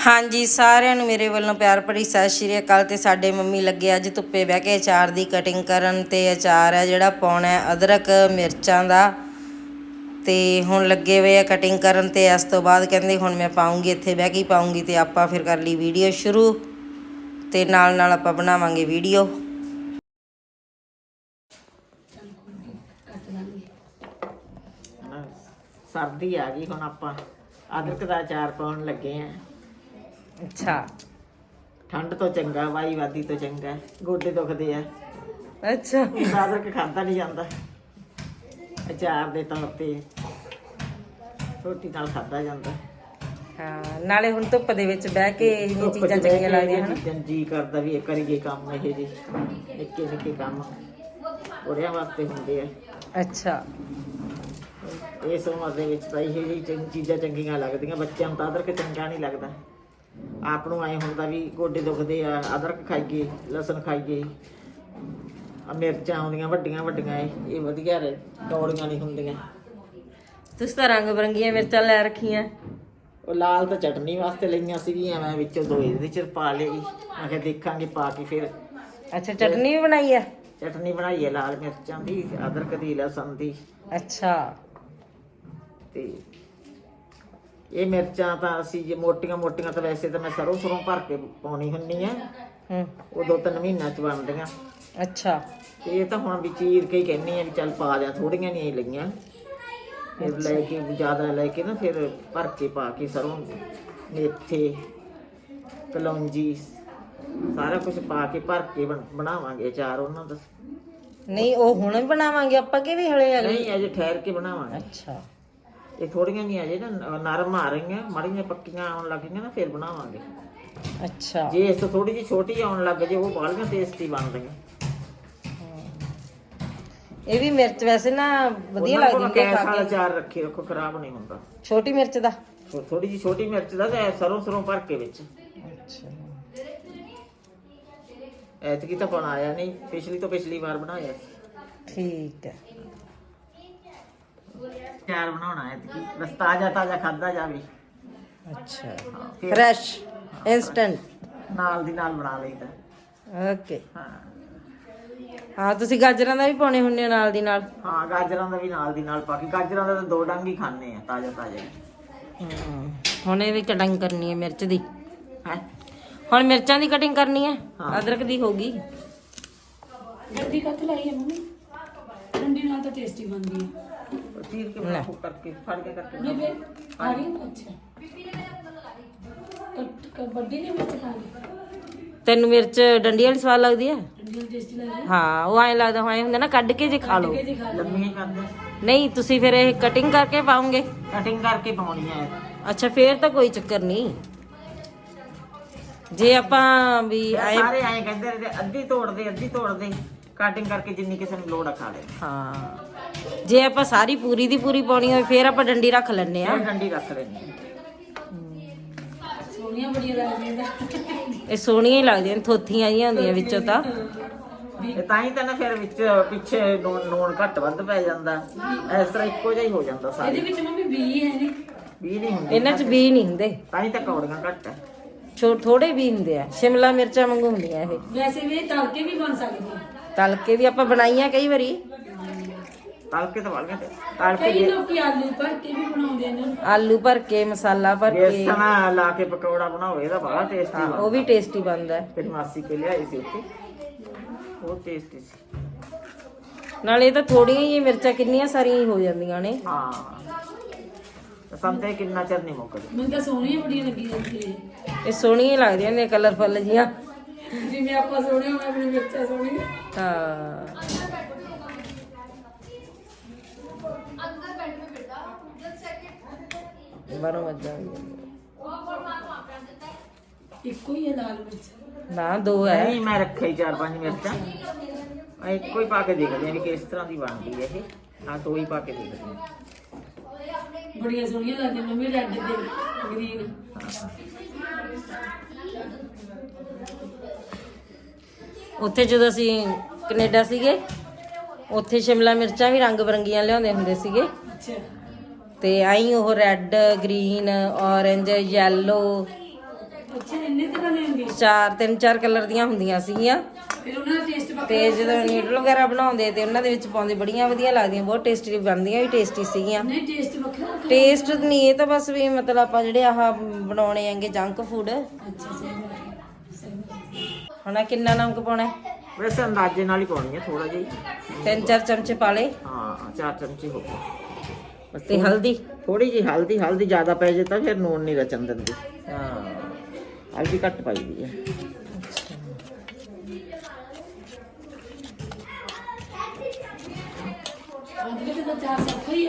ਹਾਂਜੀ, ਸਾਰਿਆਂ ਨੂੰ ਮੇਰੇ ਵੱਲੋਂ ਪਿਆਰ ਭਰੀ ਸਤਿ ਸ਼੍ਰੀ ਅਕਾਲ ਤੇ ਸਾਡੇ ਮੰਮੀ ਲੱਗੇ ਅੱਜ ਧੁੱਪੇ ਬਹਿ ਕੇ ਅਚਾਰ ਦੀ ਕਟਿੰਗ ਕਰਨ ਤੇ ਅਚਾਰ ਹੈ ਜਿਹੜਾ ਪਾਉਣਾ ਹੈ, ਅਦਰਕ, ਮਿਰਚਾਂ ਦਾ। ਤੇ ਹੁਣ ਲੱਗੇ ਹੋਏ ਆ ਕਟਿੰਗ ਕਰਨ ਤੇ, ਇਸ ਤੋਂ ਬਾਅਦ ਕਹਿੰਦੇ ਹੁਣ ਮੈਂ ਪਾਉਂਗੀ, ਇੱਥੇ ਬਹਿ ਕੇ ਹੀ ਪਾਉਂਗੀ ਤੇ ਆਪਾਂ ਫਿਰ ਕਰ ਲਈ ਵੀਡੀਓ ਸ਼ੁਰੂ। ਤੇ ਨਾਲ ਨਾਲ ਆਪਾਂ ਬਣਾਵਾਂਗੇ ਵੀਡੀਓ ਸਰਦੀ ਆ ਗਈ ਹੁਣ ਆਪਾਂ। ਅਦਰਕ ਦਾ ਅਚਾਰ ਪਾਉਣ ਲੱਗੇ ਆ। ਅੱਛਾ। ਠੰਡ ਤੋਂ ਚੰਗਾ ਵਾਈ ਵਾਦੀ ਤੋਂ ਚੰਗਾ ਗੋਡੇ ਦੁਖਦੇ ਆ। ਅੱਛਾ। ਅਦਰਕ ਖਾਦਾ ਨਹੀਂ ਜਾਂਦਾ। ਅਚਾਰ ਦੇ ਤੌਰ ਤੇ ਰੋਟੀ ਨਾਲ ਖਾਦਾ ਜਾਂਦਾ। ਹਾਂ ਨਾਲੇ ਹੁਣ ਧੁੱਪ ਦੇ ਵਿੱਚ ਬਹਿ ਕੇ ਇਹ ਚੀਜ਼ਾਂ ਚੰਗੀਆਂ ਲੱਗਦੀਆਂ ਹਨ? ਚੀਜ਼ਾਂ ਜੀ ਕਰਦਾ ਵੀ ਇਹ ਕਰੀਏ ਕੰਮ ਇਹ ਜੀ। ਨਿੱਕੇ ਨਿੱਕੇ ਕੰਮ ਉਹਰਿਆਂ ਵਾਸਤੇ ਹੁੰਦੇ ਆ। ਅੱਛਾ। ਇਸ ਉਮਰ ਦੇ ਵਿੱਚ ਤਾਂ ਇਹ ਚੰਗ- ਚੀਜ਼ਾਂ ਚੰਗੀਆਂ ਲੱਗਦੀਆਂ ਬੱਚਿਆਂ ਨੂੰ ਤਾਂ ਅਦਰਕ ਚੰਗਾ ਨਹੀਂ ਲੱਗਦਾ। ਆਪ ਨੂੰ ਐ ਹੁੰਦਾ ਵੀ ਗੋਡੇ ਦੁਖਦੇ ਆ ਅਦਰਕ ਖਾਈਏ ਲਸਣ ਖਾਈਏ। ਆ ਮਿਰਚਾਂ ਆਉਂਦੀਆਂ ਵੱਡੀਆਂ ਵੱਡੀਆਂ ਇਹ ਇਹ ਵਧੀਆ ਰਹੇ ਕੌੜੀਆਂ ਨਹੀਂ ਹੁੰਦੀਆਂ। ਤੁਸੀਂ ਤਾਂ ਰੰਗ ਬਰੰਗੀਆਂ ਮਿਰਚਾਂ ਲੈ ਰੱਖੀਆਂ। ਉਹ ਲਾਲ ਤਾਂ ਚਟਨੀ ਵਾਸਤੇ ਲਈਆਂ ਸੀਗੀਆਂ ਮੈਂ ਵਿੱਚੋਂ ਦੋ ਇਹਦੇ ਚ ਪਾ ਲਈ ਮੈਂ ਕਿਹਾ ਦੇਖਾਂਗੇ ਪਾ ਕੇ ਫਿਰ। ਅੱਛਾ ਚਟਨੀ ਵੀ ਬਣਾਈ ਆ? ਚਟਨੀ ਬਣਾਈ ਹੈ ਲਾਲ ਮਿਰਚਾਂ ਦੀ ਅਦਰਕ ਦੀ ਲਸਣ ਦੀ। ਅੱਛਾ। ਤੇ ਇਹ ਮਿਰਚਾਂ ਤਾਂ ਅਸੀਂ ਜੇ ਮੋਟੀਆਂ ਮੋਟੀਆਂ ਤਾਂ ਵੈਸੇ ਤਾਂ ਮੈਂ ਸਰੋਂ ਸਰੋਂ ਭਰ ਕੇ ਪਾਉਣੀ ਹੁੰਨੀ ਆ। ਹੂੰ। ਉਹ ਦੋ ਤਿੰਨ ਮਹੀਨਿਆਂ ਚ ਬਣਦੀਆਂ। ਅੱਛਾ। ਤੇ ਇਹ ਤਾਂ ਹੁਣ ਵੀ ਚੀਰ ਕੇ ਹੀ ਕਹਿੰਨੀ ਆ ਵੀ ਚੱਲ ਪਾ ਦਿਆਂ ਥੋੜੀਆਂ ਨਹੀਂ ਲੱਗੀਆਂ ਫਿਰ ਲੈ ਕੇ ਜ਼ਿਆਦਾ ਲੈ ਕੇ ਨਾ ਫਿਰ ਭਰ ਕੇ ਪਾ ਕੇ ਸਰੋਂ ਮੇਥੇ ਕਲੌਂਜੀ ਸਾਰਾ ਕੁਝ ਪਾ ਕੇ ਭਰ ਕੇ ਬਣ- ਬਣਾਵਾਂਗੇ ਅਚਾਰ ਉਹਨਾਂ ਦਾ। ਨਹੀਂ ਉਹ ਹੁਣ ਵੀ ਬਣਾਵਾਂਗੇ ਆਪਾਂ ਕਿ ਵੀ ਹਲੇ ਅਗਲੇ ਨਹੀਂ ਅਜੇ ਠਹਿਰ ਕੇ ਬਣਾਵਾਂਗੇ। ਅੱਛਾ। ਇਹ ਥੋੜੀਆਂ ਨਹੀਂ ਅਜੇ ਨਾ ਨਰਮ ਆ ਰਹੀਆਂ ਮਾੜੀਆਂ ਪੱਕੀਆਂ ਆਉਣ ਲੱਗੀਆਂ ਨਾ ਫਿਰ ਬਣਾਵਾਂਗੇ। ਅੱਛਾ। ਜੇ ਇਸ ਤੋਂ ਥੋੜੀ ਜਿਹੀ ਛੋਟੀ ਆਉਣ ਲੱਗ ਜੇ ਉਹ ਬਾਲੀਆਂ ਟੇਸਟੀ ਬਣਦੀਆਂ ਇਹ ਵੀ ਮਿਰਚ ਵੈਸੇ ਨਾ ਵਧੀਆ ਲੱਗਦੀ ਹੈ ਖਾ ਕੇ ਅਚਾਰ ਰੱਖੀ ਰੱਖੋ ਖਰਾਬ ਨਹੀਂ ਹੁੰਦਾ। ਛੋਟੀ ਮਿਰਚ ਦਾ? ਥੋੜੀ ਜਿਹੀ ਛੋਟੀ ਮਿਰਚ ਦਾ ਤੇ ਸਰੋਂ ਸਰੋਂ ਭਰ ਕੇ ਵਿੱਚ। ਅੱਛਾ। ਐਤਕੀ ਤਾਂ ਬਣਾਇਆ ਨਹੀਂ ਪਿਛਲੀ ਤੋਂ ਪਿਛਲੀ ਵਾਰ ਬਣਾਇਆ ਸੀ। ਠੀਕ ਹੈ। ਅਚਾਰ ਬਣਾਉਣਾ ਐਤਕੀ। ਬਸ ਤਾਜ਼ਾ ਤਾਜ਼ਾ ਖਾਦਾ ਜਾਵੇ। ਅੱਛਾ। ਫਿਰ ਫਰੈਸ਼ ਇਨਸਟੈਂਟ ਨਾਲ ਦੀ ਨਾਲ ਬਣਾ ਲਈਦਾ। ਓਕੇ ਹਾਂ। ਹਾਂ ਤੁਸੀਂ ਗਾਜਰਾਂ ਦਾ ਵੀ ਪਾਉਣੇ ਹੁੰਦੇ ਹੋ ਨਾਲ ਦੀ ਨਾਲ? ਹਾਂ ਗਾਜਰਾਂ ਦਾ ਵੀ ਨਾਲ ਦੀ ਨਾਲ ਪਾ ਕੇ। ਗਾਜਰਾਂ ਦਾ ਤਾਂ ਦੋ ਡੰਗ ਹੀ ਖਾਣੇ ਆ ਤਾਜ਼ਾ ਤਾਜ਼ਾ ਹਮ, ਹੁਣ ਇਹ ਵੀ ਕਟਿੰਗ ਕਰਨੀ ਹੈ ਮਿਰਚ ਦੀ। ਹੈ? ਹੁਣ ਮਿਰਚਾਂ ਦੀ ਕਟਿੰਗ ਕਰਨੀ ਹੈ? ਹਾਂ। ਅਦਰਕ ਦੀ ਹੋਗੀ ਡੰਡੀ ਕੱਟ ਲਾਈ ਹੈ ਮੰਮੀ? ਡੰਡੀ ਨਾਲ ਤਾਂ ਟੇਸਟੀ ਬਣਦੀ ਹੈ। ਚੀਰ ਕੇ ਬਣਾ ਕਰਕੇ ਫੜ ਕੇ ਕਰਕੇ ਨਹੀਂ ਵੇ ਆ ਰਹੀ ਹੈ? ਅੱਛਾ। ਕੱਟ ਕ ਵੱਡੀ ਨਹੀਂ ਵਿੱਚ ਖਾ ਲਈ ਤੈਨੂੰ ਮਿਰਚ ਡੰਡੀ ਵਾਲੀ ਸਵਾਦ ਲੱਗਦੀ ਲੱਗਦੀ ਹਾਂ? ਉਹ ਐਂ ਲੱਗਦਾ ਹਾਂ ਐਂ ਹੁੰਦਾ ਨਾ ਕੱਢ ਕੇ ਜੇ ਖਾ ਲਓ। ਹੈ ਜੀ ਖਾ ਲਈ ਲੰਮੀਆਂ ਹੀ ਕਰਦੇ ਨਹੀਂ ਤੁਸੀਂ ਫਿਰ ਇਹ ਕਟਿੰਗ ਕਰਕੇ ਪਾਉਂਗੇ ਕਟਿੰਗ ਕਰਕੇ ਪਾਉਣੀ ਹੈ। ਅੱਛਾ ਫੇਰ ਤਾਂ ਕੋਈ ਚੱਕਰ ਨਹੀਂ। ਜੇ ਆਪਾਂ ਵੀ ਆਏ ਸਾਰੇ ਐਂ ਕਹਿੰਦੇ ਰਹੇ ਅੱਧੀ ਤੋੜਦੇ ਅੱਧੀ ਤੋੜਦੇ। ਕਟਿੰਗ ਕਰਕੇ ਜਿੰਨੀ ਕਿਸੇ ਨੂੰ ਲੋੜ ਆ ਖਾ ਲੈ। ਹਾਂ। ਜੇ ਆਪਾਂ ਸਾਰੀ ਪੂਰੀ ਦੀ ਪੂਰੀ ਪਾਉਣੀ ਹੋਵੇ ਫੇਰ ਆਪਾਂ ਡੰਡੀ ਰੱਖ ਲੈਣੇ ਆ ਇਹ ਡੰਡੀ ਰੱਖ ਲੈਣੀ ਸੋਹਣੀਆਂ ਬੜੀਆਂ ਲੱਗਦੀਆਂ ਨੇ। ਇਹ ਸੋਹਣੀਆਂ ਹੀ ਲੱਗਦੀਆਂ ਨੇ ਥੋਥੀਆਂ ਜਿਹੀਆਂ ਹੁੰਦੀਆਂ ਵਿੱਚੋਂ ਤਾਂ। ਇਹ ਤਾਂ ਹੀ ਤਾਂ ਨਾ ਫਿਰ ਵਿੱਚ ਪਿੱਛੇ ਨੂਣ ਨੂਣ ਘੱਟ ਵੱਧ ਪੈ ਜਾਂਦਾ। ਇਸ ਤਰ੍ਹਾਂ ਇੱਕੋ ਜਿਹਾ ਹੀ ਹੋ ਜਾਂਦਾ ਇਹਦੇ ਸਾਰੇ ਵਿੱਚ ਮੰਮੀ ਬੀ ਹੈ ਨਹੀਂ। ਵੀ ਨਹੀਂ ਹੁੰਦੇ। ਇਹਨਾਂ 'ਚ ਬੀ ਨਹੀਂ ਹੁੰਦੇ। ਤਾਂ ਹੀ ਤਾਂ ਕੌੜੀਆਂ ਘੱਟ ਹੈ। ਛੋ ਥੋੜੇ ਬੀ ਹੁੰਦੇ ਆ। ਸ਼ਿਮਲਾ ਮਿਰਚਾਂ ਵਾਂਗੂ ਹੁੰਦੀਆਂ ਇਹ। ਵੈਸੇ ਵੀ ਇਹ ਤਲ ਕੇ ਵੀ ਬਣ ਸਕਦੀ ਹੈ। ਤਲ ਕੇ ਵੀ ਆਪਾਂ ਬਣਾਈਆਂ ਕਈ ਵਾਰੀ। ਤਲ ਕੇ ਤਾਂ ਵਾਲੀਆਂ ਤੇ ਤਲ ਕੇ ਕਈ ਲੋਕੀ ਆਲੂ ਭਰ ਕੇ ਵੀ ਬਣਾਉਂਦੇ ਨੇ। ਇਹਨੂੰ। ਆਲੂ ਭਰ ਕੇ ਮਸਾਲਾ ਭਰ ਕੇ। ਬੇਸਣ ਲਾ ਕੇ ਪਕੌੜਾ ਬਣਾਓ ਇਹਦਾ ਬੜਾ ਟੇਸਟੀ ਹਾਂ ਉਹ ਵੀ ਟੇਸਟੀ ਬਣਦਾ। ਹੈ। ਤੇਰੀ ਮਾਸੀ ਕੇ ਲਿਆਈ ਸੀ ਉੱਥੇ। ਬਹੁਤ ਟੇਸਟੀ ਸੀ। ਨਾਲੇ ਇਹ ਤਾਂ ਥੋੜੀਆਂ ਹੀ ਮਿਰਚਾਂ ਕਿੰਨੀਆਂ ਸਾਰੀਆਂ ਹੀ ਹੋ ਜਾਂਦੀਆਂ ਨੇ। ਹਾਂ। ਸੰਤੇ ਕਿੰਨਾ ਚਿਰ ਨਹੀਂ ਮੁੱਕਦੇ। ਮੈਨੂੰ ਤਾਂ ਸੋਹਣੀਆਂ ਬੜੀਆਂ ਲੱਗੀ ਜਾਂਦੀਆਂ ਇਹ ਸੋਹਣੀਆਂ ਹੀ ਲੱਗਦੀਆਂ ਨੇ ਕਲਰਫੁੱਲ ਜੀਆਂ ਜਿਵੇਂ ਆਪਾਂ ਸੋਹਣੇ ਹੋਵੇ ਆਪਣੀ ਮਿਰਚਾਂ ਸੋਹਣੀਆਂ। ਹਾਂ। ਬਾਰੋਂ ਮੱਝਾਂ ਵੀ ਇੱਕੋ ਹੀ ਹੈ ਲਾਲ ਮਿਰਚ। ਨਾ ਦੋ ਹੈ। ਨਹੀਂ ਮੈਂ ਰੱਖਿਆ ਹੀ ਚਾਰ ਪੰਜ ਮਿਰਚਾਂ। ਮੈਂ ਇੱਕੋ ਹੀ ਪਾ ਕੇ ਦੇਖਦੇ ਹਾਂ ਵੀ ਕਿਸ ਤਰ੍ਹਾਂ ਦੀ ਬਣਦੀ ਹੈ ਇਹ। ਆ ਦੋ ਹੀ ਪਾ ਕੇ ਦੇਖਦੇ ਹਾਂ। ਬੜੀਆਂ ਸੋਹਣੀਆਂ ਲੱਗਦੀਆਂ ਮੰਮੀ ਰੈੱਡ ਤੇ ਗ੍ਰੀਨ। ਉੱਥੇ ਜਦੋਂ ਅਸੀਂ ਕੈਨੇਡਾ ਸੀਗੇ ਉੱਥੇ ਸ਼ਿਮਲਾ ਮਿਰਚਾਂ ਵੀ ਰੰਗ ਬਰੰਗੀਆਂ ਲਿਆਉਂਦੇ ਹੁੰਦੇ ਸੀਗੇ। ਅੱਛਾ। ਤੇ ਆਈ ਉਹ ਰੈੱਡ ਗ੍ਰੀਨ ਔਰੇਂਜ ਯੈਲੋ। ਚਾਰ ਤਿੰਨ ਚਾਰ ਕਲਰ ਦੀਆਂ ਹੁੰਦੀਆਂ ਸੀਗੀਆਂ ਫਿਰ ਉਹਨਾਂ ਦਾ ਟੇਸਟ ਤੇ ਜਦੋਂ ਨਿਊਡਲ ਵਗੈਰਾ ਬਣਾਉਂਦੇ ਤੇ ਉਹਨਾਂ ਦੇ ਵਿੱਚ ਪਾਉਂਦੇ ਬੜੀਆਂ ਵਧੀਆ ਲੱਗਦੀਆਂ ਬਹੁਤ ਟੇਸਟੀ ਬਣਦੀਆਂ ਵੀ ਟੇਸਟੀ ਸੀਗੀਆਂ ਨਹੀਂ ਟੇਸਟ ਵੱਖਰਾ। ਟੇਸਟ ਨਹੀਂ ਇਹ ਤਾਂ ਬਸ ਵੀ ਮਤਲਬ ਆਪਾਂ ਜਿਹੜੇ ਆਹ ਬਣਾਉਣੇ ਆਂਗੇ ਜੰਕ ਫੂਡ। ਹੁਣ ਕਿੰਨਾ ਨਮਕ ਪਾਉਣਾ ਹੈ? ਵੈਸੇ ਅੰਦਾਜ਼ੇ ਨਾਲ ਹੀ ਪਾਉਣੀ ਹੈ ਥੋੜਾ ਜਿਹਾ ਹੀ। ਤਿੰਨ ਚਾਰ ਚਮਚੇ ਪਾ ਲਏ ਹਾਂ ਚਾਰ ਚਮਚੇ ਹੋ ਗਏ ਬਸ ਤੇ ਹਲਦੀ? ਥੋੜੀ ਜਿਹੀ ਹਲਦੀ ਹਲਦੀ ਜ਼ਿਆਦਾ ਪੈ ਜੇ ਤਾਂ ਫਿਰ ਨੂਨ ਨਹੀਂ ਰਚਣ ਦਿੰਦੀ। ਹਾਂ। ਹਲਦੀ ਘੱਟ ਅਦਰਕ ਦਾ ਹੀ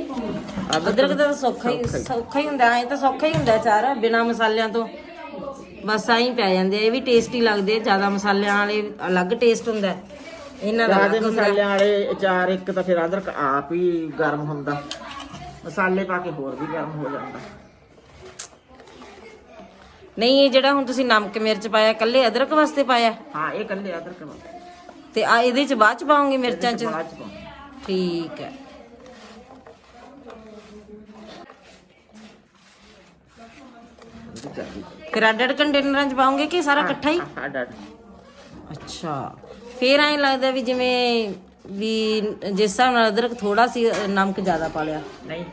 ਅਦਰਕ ਦਾ ਤਾਂ ਸੌਖਾ ਹੀ ਸੌਖਾ ਹੀ। ਹੁੰਦਾ ਐ ਤਾਂ ਸੌਖਾ ਹੀ ਹੁੰਦਾ ਚਾਰ ਬਿਨਾ ਮਸਾਲਿਆਂ ਤੋਂ। ਬਸ ਐਂ ਹੀ ਪੈ ਜਾਂਦੇ ਇਹ ਵੀ ਟੇਸਟੀ ਲੱਗਦੇ ਜ਼ਿਆਦਾ ਮਸਾਲਿਆਂ ਵਾਲੇ ਅਲੱਗ ਟੇਸਟ ਹੁੰਦਾ। ਇਹਨਾਂ ਦਾ ਜ਼ਿਆਦਾ ਮਸਾਲਿਆਂ ਵਾਲੇ ਅਚਾਰ ਇੱਕ ਤਾਂ ਫਿਰ ਅਦਰਕ ਆਪ ਹੀ ਗਰਮ ਹੁੰਦਾ। ਮਸਾਲੇ ਪਾ ਕੇ ਹੋਰ ਵੀ ਗਰਮ ਹੋ ਜਾਂਦਾ। ਨਹੀਂ ਇਹ ਜਿਹੜਾ ਹੁਣ ਤੁਸੀਂ ਨਮਕ ਮਿਰਚ ਪਾਇਆ ਕੱਲੇ ਅਦਰਕ ਵਾਸਤੇ ਪਾਇਆ? ਹਾਂ ਇਹ ਕੱਲੇ ਅਦਰਕ ਨਾਲ ਤੇ ਆ ਇਹਦੇ ਚ ਬਾਅਦ ਚ ਪਾਉਂਗੇ ਮਿਰਚਾਂ ਚ? ਬਾਅਦ ਚ ਪਾਉਣਾ। ਠੀਕ ਹੈ। ਫਿਰ ਕੰਟੇਨਰਾਂ ਚ ਪਾਉਂਗੇ ਕਿ ਸਾਰਾ ਇਕੱਠਾ ਹੀ? ਅੱਡ ਅੱਡ। ਅੱਛਾ। ਫਿਰ ਐਂ ਲੱਗਦਾ ਵੀ ਜਿਵੇਂ ਵੀ ਜਿਸ ਹਿਸਾਬ ਨਾਲ ਅਦਰਕ ਥੋੜਾ ਸੀ ਅ, ਨਮਕ ਜ਼ਿਆਦਾ ਪਾ ਲਿਆ। ਨਹੀਂ।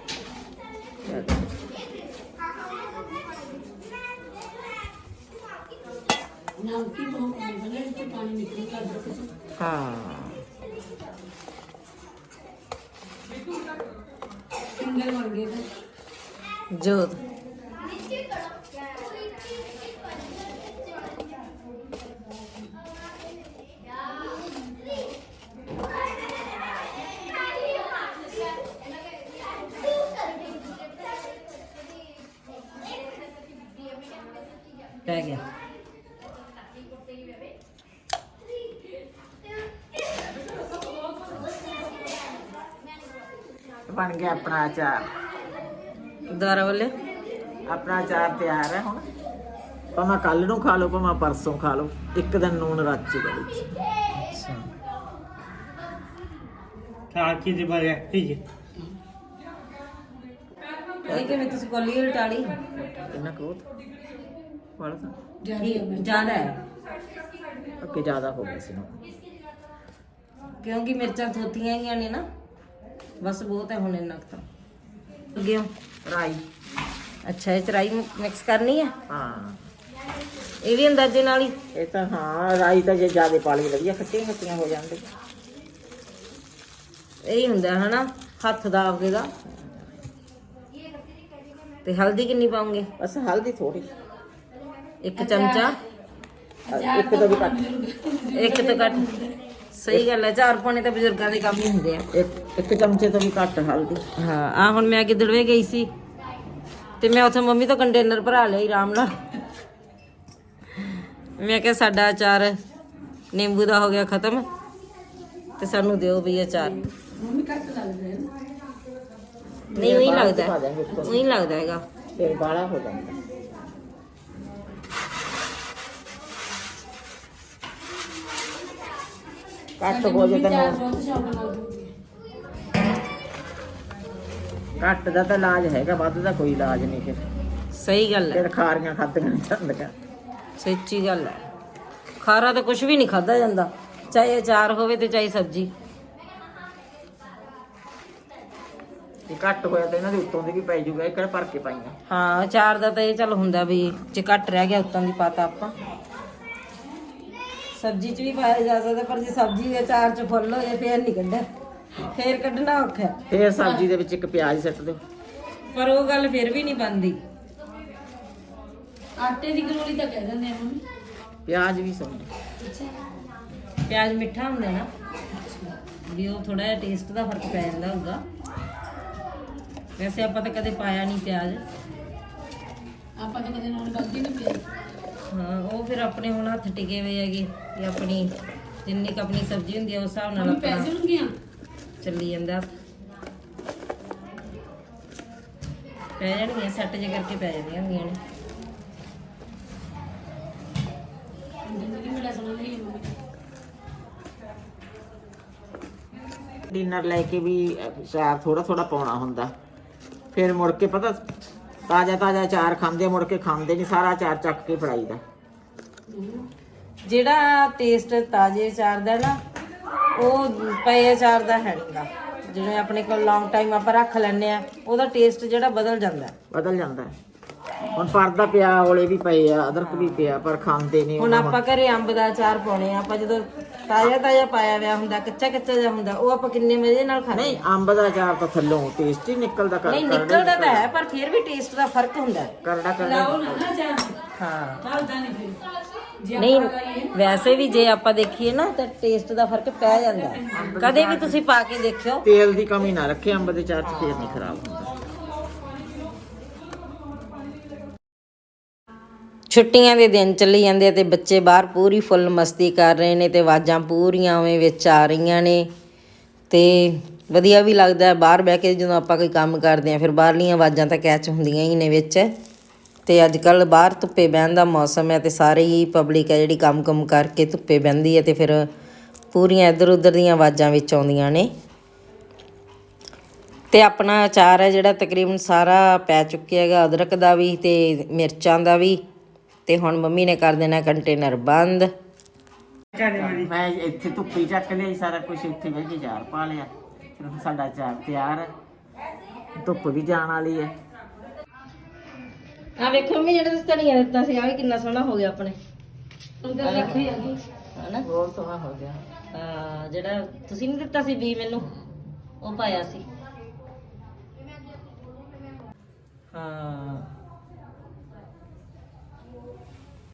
ਨਮਕੀ ਬਹੁਤ ਬਣੇ ਤੇ ਪਾਣੀ ਨਿਕਲਦਾ ਅਦਰਕ ਤੋਂ ਹਾਂ। ਫਿੰਗਰ ਬਣ ਗਏ ਤੇ ਜੋਤ। ਪੈ ਗਿਆ। ਬਣ ਗਿਆ ਆਪਣਾ ਅਚਾਰ। ਦੁਆਰਾ ਬੋਲੇ ਆਪਣਾ ਅਚਾਰ ਤਿਆਰ ਹੈ ਹੁਣ। ਭਾਵੇਂ ਕੱਲ ਨੂੰ ਖਾ ਲਓ ਭਾਵੇਂ ਪਰਸੋਂ ਖਾ ਲਓ ਇੱਕ ਦਿਨ ਨੂਨ ਰੱਚ ਦੇ ਵਿੱਚ ਸਾਚੀ ਦੇ ਬਾਰੇ ਠੀਕ ਹੈ ਇਹ ਕਿਵੇਂ ਤੁਸੀਂ ਕੋਲੀ ਉਲਟਾਲੀ ਕਿੰਨਾ ਕੁ ਵਾਲਾ ਜ਼ਿਆਦਾ ਹੈ ਜ਼ਿਆਦਾ ਹੋ। ਗਿਆ ਸੀ ਨਾ ਕਿਉਂਕਿ ਮਿਰਚਾਂ ਥੋਤੀਆਂ ਗਈਆਂ ਨੇ ਨਾ। ਬਸ ਬਹੁਤ ਹੈ ਹੁਣ ਇੰਨਾ ਤਾਂ। ਅੱਗੇ ਰਾਈ। ਅੱਛਾ ਇਹ ਚਰਾਈ ਮਿਕਸ ਕਰਨੀ ਹੈ ਹਾਂ। ਇਹ ਵੀ ਅੰਦਾਜ਼ੇ ਨਾਲ ਹੀ। ਇਹ ਤਾਂ ਹਾਂ ਰਾਈ ਤਾਂ ਜੇ ਜ਼ਿਆਦਾ ਪਾ ਲਈ ਵਧੀਆ ਖੱਟੀਆਂ ਖੱਟੀਆਂ ਹੋ ਜਾਂਦੇ। ਇਹ ਹੀ ਹੁੰਦਾ ਹਨਾ ਹੱਥ ਦਾ ਆਪਦੇ ਦਾ। ਤੇ ਹਲਦੀ ਕਿੰਨੀ ਪਾਉਂਗੇ? ਬਸ ਹਲਦੀ ਥੋੜੀ ਇੱਕ ਚਮਚਾ। ਇੱਕ ਤੋਂ ਵੀ ਘੱਟ। ਇੱਕ ਤੋਂ ਘੱਟ। ਸਹੀ ਗੱਲ ਹੈ ਚਾਰ ਪਾਣੇ ਤਾਂ ਬਜ਼ੁਰਗਾਂ ਦੇ ਕੰਮ ਹੀ ਹੁੰਦੇ ਆ। ਇੱਕ ਇੱਕ ਚਮਚੇ ਤੋਂ ਵੀ ਘੱਟ ਹਲਦੀ। ਹਾਂ ਆ ਹੁਣ ਮੈਂ ਗਿੱਦੜਵੇ ਗਈ ਸੀ ਤੇ ਮੈਂ ਉੱਥੇ ਮੰਮੀ ਤੋਂ ਕੰਟੇਨਰ ਭਰਾ ਲਿਆ ਆਰਾਮ ਨਾਲ। ਮੈਂ ਕਿਹਾ ਸਾਡਾ ਅਚਾਰ ਨਿੰਬੂ ਦਾ ਹੋ ਗਿਆ ਖਤਮ ਤੇ ਸਾਨੂੰ ਦਿਓ ਵੀ ਅਚਾਰ। ਮੰਮੀ ਘੱਟ ਲੱਗਦਾ। ਨਹੀਂ ਉਹੀ ਲੱਗਦਾ। ਉਹੀ ਲੱਗਦਾ ਹੈਗਾ। ਫਿਰ ਬਾਲਾ ਹੋ ਜਾਂਦਾ। ਘੱਟ ਹੋ ਜੇ ਤਾਂ ਨੂਣ- ਬਹੁਤ ਸ਼ੌਕ ਨਾਲ ਦੂੰਗੀ ਘੱਟ ਦਾ ਤਾਂ ਇਲਾਜ ਹੈਗਾ ਵੱਧ ਦਾ ਕੋਈ ਇਲਾਜ ਨਹੀਂ ਫਿਰ। ਸਹੀ ਗੱਲ ਹੈ। ਫਿਰ ਖਾਰੀਆਂ ਖਾਦੀਆਂ ਨਹੀਂ ਜਾਂਦੀਆਂ। ਸੱਚੀ ਗੱਲ ਹੈ। ਖਾਰਾ ਤਾਂ ਕੁਝ ਵੀ ਨਹੀਂ ਖਾਦਾ ਜਾਂਦਾ। ਚਾਹੇ ਅਚਾਰ ਹੋਵੇ ਤੇ ਚਾਹੇ ਸਬਜ਼ੀ। ਜੇ ਘੱਟ ਹੋਇਆ ਤਾਂ ਇਹਨਾਂ ਦੇ ਉੱਤੋਂ ਦੀ ਵੀ ਪੈ ਜਾਊਗਾ ਇਹ ਕਿਹੜਾ ਭਰ ਕੇ ਪਾਈਆਂ। ਹਾਂ ਅਚਾਰ ਦਾ ਤਾਂ ਇਹ ਚੱਲ ਹੁੰਦਾ ਵੀ ਜੇ ਘੱਟ ਰਹਿ ਗਿਆ ਉਤਾਂ ਦੀ ਪਾਤਾ ਆਪਾਂ। ਸਬਜ਼ੀ 'ਚ ਵੀ ਪਾਇਆ ਜਾ ਸਕਦਾ ਪਰ ਜੇ ਸਬਜ਼ੀ ਦੇ ਅਚਾਰ 'ਚ ਫੁੱਲ ਹੋ ਜਾਏ ਫੇਰ ਨਹੀਂ ਕੱਢਿਆ। ਫੇਰ ਕੱਢਣਾ ਔਖਾ ਹੈ। ਫਿਰ ਸਬਜ਼ੀ ਦੇ ਵਿੱਚ ਇੱਕ ਪਿਆਜ਼ ਸਿੱਟ ਦਿਓ। ਪਰ ਉਹ ਗੱਲ ਫਿਰ ਵੀ ਨਹੀਂ ਬਣਦੀ। ਆਟੇ ਦੀ ਗਲੋਲੀ ਤਾਂ ਕਹਿ ਦਿੰਦੇ ਆ ਮੰਮੀ। ਪਿਆਜ਼ ਵੀ ਸੁਣ ਅੱਛਾ। ਪਿਆਜ਼ ਮਿੱਠਾ ਹੁੰਦਾ ਨਾ। ਵੀ ਉਹ ਥੋੜਾ ਜਿਹਾ ਟੇਸਟ ਦਾ ਫ਼ਰਕ ਪੈ ਜਾਂਦਾ ਹੋਊਗਾ ਵੈਸੇ ਆਪਾਂ ਤਾਂ ਕਦੇ ਪਾਇਆ ਨਹੀਂ ਪਿਆਜ਼। ਆਪਾਂ ਤਾਂ ਕਦੇ ਨਾਲ ਗਲਤੀ ਨਹੀਂ ਪਈ ਹਾਂ ਉਹ ਫਿਰ ਆਪਣੇ ਹੁਣ ਹੱਥ ਟਿਕੇ ਹੋਏ ਹੈਗੇ ਕਿ ਆਪਣੀ ਜਿੰਨੀ ਕੁ ਆਪਣੀ ਸਬਜ਼ੀ ਹੁੰਦੀ ਆ ਉਸ ਹਿਸਾਬ ਨਾਲ ਮੰਮੀ ਆਪਣਾ ਹੁੰਦੀਆਂ? ਚੱਲੀ ਜਾਂਦਾ। ਪੈ ਜਾਣਗੀਆਂ ਸੈੱਟ ਜੇ ਕਰਕੇ ਪੈ ਜਾਂਦੀਆਂ ਹੁੰਦੀਆਂ ਨੇ। ਜ਼ਿੰਦਗੀ ਮੇਰਾ ਸੁਣਾ ਲਈ ਹੈ ਮੰਮੀ ਡਿਨਰ ਲੈ ਕੇ ਵੀ ਅਚਾਰ ਥੋੜਾ ਥੋੜਾ ਪਾਉਣਾ ਹੁੰਦਾ। ਫਿਰ ਮੁੜ ਕੇ ਪਤਾ ਤਾਜ਼ਾ ਤਾਜ਼ਾ ਅਚਾਰ ਖਾਂਦੇ ਮੁੜ ਕੇ ਖਾਂਦੇ ਨਹੀਂ ਸਾਰਾ ਅਚਾਰ ਚੱਕ ਕੇ ਫੜਾਈਦਾ ਜਿਹੜਾ ਟੇਸਟ ਤਾਜ਼ੇ ਅਚਾਰ ਦਾ ਨਾ ਉਹ ਪਏ ਅਚਾਰ ਦਾ ਹੈ ਨਹੀਂਗਾ ਜਿਵੇਂ ਆਪਣੇ ਕੋਲ ਲੌਂਗ ਟਾਈਮ ਆਪਾਂ ਰੱਖ ਲੈਂਦੇ ਆ ਉਹਦਾ ਟੇਸਟ ਜਿਹੜਾ ਬਦਲ ਜਾਂਦਾ। ਬਦਲ ਜਾਂਦਾ ਹੈ। ਹੁਣ ਪਰਦਾ ਪਿਆ ਔਲੇ ਵੀ ਪਏ ਆ ਅਦਰਕ ਵੀ ਪਿਆ ਪਰ ਖਾਂਦੇ ਨਹੀਂ ਹੁਣ ਆਪਾਂ ਘਰੇ ਅੰਬ ਦਾ ਅਚਾਰ ਪਾਉਣੇ ਆ ਆਪਾਂ ਜਦੋਂ ਤਾਜ਼ਾ ਤਾਜ਼ਾ ਪਾਇਆ ਹੋਇਆ ਹੁੰਦਾ ਕੱਚਾ ਕੱਚਾ ਜਿਹਾ ਹੁੰਦਾ ਉਹ ਆਪਾਂ ਕਿੰਨੇ ਮਜ਼ੇ ਨਾਲ ਖਾਂਦੇ ਨਹੀਂ ਅੰਬ ਦਾ ਅਚਾਰ ਤਾਂ ਥੱਲੋਂ ਟੇਸਟੀ ਨਿਕਲਦਾ ਕਰ ਨਹੀਂ ਨਿਕਲਦਾ ਤਾਂ ਹੈ ਪਰ ਫਿਰ ਵੀ ਟੇਸਟ ਦਾ ਫ਼ਰਕ ਹੁੰਦਾ ਕਰੜਾ ਕਰੜਾ ਹਾਂ। ਚੱਲਦਾ ਨਹੀਂ ਫਿਰ। ਜੇ ਨਹੀਂ ਵੈਸੇ ਵੀ ਜੇ ਆਪਾਂ ਦੇਖੀਏ ਨਾ ਤਾਂ ਟੇਸਟ ਦਾ ਫ਼ਰਕ ਪੈ ਜਾਂਦਾ। ਕਦੇ ਵੀ ਤੁਸੀਂ ਪਾ ਕੇ ਦੇਖਿਓ। ਤੇਲ ਦੀ ਕਮੀ ਨਾ ਰੱਖੇ ਅੰਬ ਦੇ ਚਾਰ ਚ ਫੇਰ ਨਹੀਂ ਖਰਾਬ ਹੁੰਦਾ। ਛੁੱਟੀਆਂ ਦੇ ਦਿਨ ਚੱਲੀ ਜਾਂਦੇ ਆ ਤੇ ਬੱਚੇ ਬਾਹਰ ਪੂਰੀ ਫੁੱਲ ਮਸਤੀ ਕਰ ਰਹੇ ਨੇ ਤੇ ਆਵਾਜ਼ਾਂ ਪੂਰੀਆਂ ਉਵੇਂ ਵਿੱਚ ਆ ਰਹੀਆਂ ਨੇ। ਤੇ ਵਧੀਆ ਵੀ ਲੱਗਦਾ ਬਾਹਰ ਬਹਿ ਕੇ ਜਦੋਂ ਆਪਾਂ ਕੋਈ ਕੰਮ ਕਰਦੇ ਆ ਫਿਰ ਬਾਹਰਲੀਆਂ ਆਵਾਜ਼ਾਂ ਤਾਂ ਕੈਚ ਹੁੰਦੀਆਂ ਹੀ ਨੇ ਵਿੱਚ। ਤੇ ਅੱਜ ਕੱਲ ਬਾਹਰ ਧੁੱਪੇ ਬਹਿਣ ਦਾ ਮੌਸਮ ਹੈ ਤੇ ਸਾਰੇ ਹੀ ਪਬਲਿਕ ਹੈ ਜਿਹੜੀ ਕੰਮ-ਕੰਮ ਕਰਕੇ ਧੁੱਪੇ ਬਹਿੰਦੀ ਹੈ ਤੇ ਫਿਰ ਪੂਰੀਆਂ ਇੱਧਰ ਉੱਧਰ ਦੀਆਂ ਆਵਾਜ਼ਾਂ ਵਿੱਚ ਆਉਂਦੀਆਂ ਨੇ। ਤੇ ਆਪਣਾ ਅਚਾਰ ਹੈ ਜਿਹੜਾ ਤਕਰੀਬਨ ਸਾਰਾ ਪੈ ਚੁੱਕਿਆ ਹੈਗਾ, ਅਦਰਕ ਦਾ ਵੀ ਤੇ ਮਿਰਚਾਂ ਦਾ ਵੀ। ਤੇ ਹੁਣ ਮੰਮੀ ਨੇ ਕਰ ਦੇਣਾ ਕੰਟੇਨਰ ਬੰਦ। ਮੈਂ ਇੱਥੇ ਧੁੱਪੀ ਚੱਕ ਲਈ ਸਾਰਾ ਕੁਝ ਇੱਥੇ ਬਹਿ ਕੇ ਚਾਰ ਪਾ ਲਿਆ। ਫਿਰ ਸਾਡਾ ਚਾਰ ਤਿਆਰ ਹੈ। ਧੁੱਪ ਵੀ ਜਾਣ ਵਾਲੀ ਹੈ। ਆ ਵੇਖੋ ਮੰਮੀ ਜਿਹੜਾ ਤੁਸੀਂ ਧਨੀਆ ਦਿੱਤਾ ਸੀ ਆ ਵੀ ਕਿੰਨਾ ਸੋਹਣਾ ਹੋ ਗਿਆ ਆਪਣੇ। ਉਹਦਾ ਦੇਖੋ ਹੀ ਆ ਗਈ ਹਨਾ? ਬਹੁਤ ਸੋਹਣਾ ਹੋ ਗਿਆ। ਹਾਂ ਜਿਹੜਾ ਤੁਸੀਂ ਨਹੀਂ ਦਿੱਤਾ ਸੀ ਵੀ ਮੈਨੂੰ ਉਹ ਪਾਇਆ ਸੀ। ਹਾਂ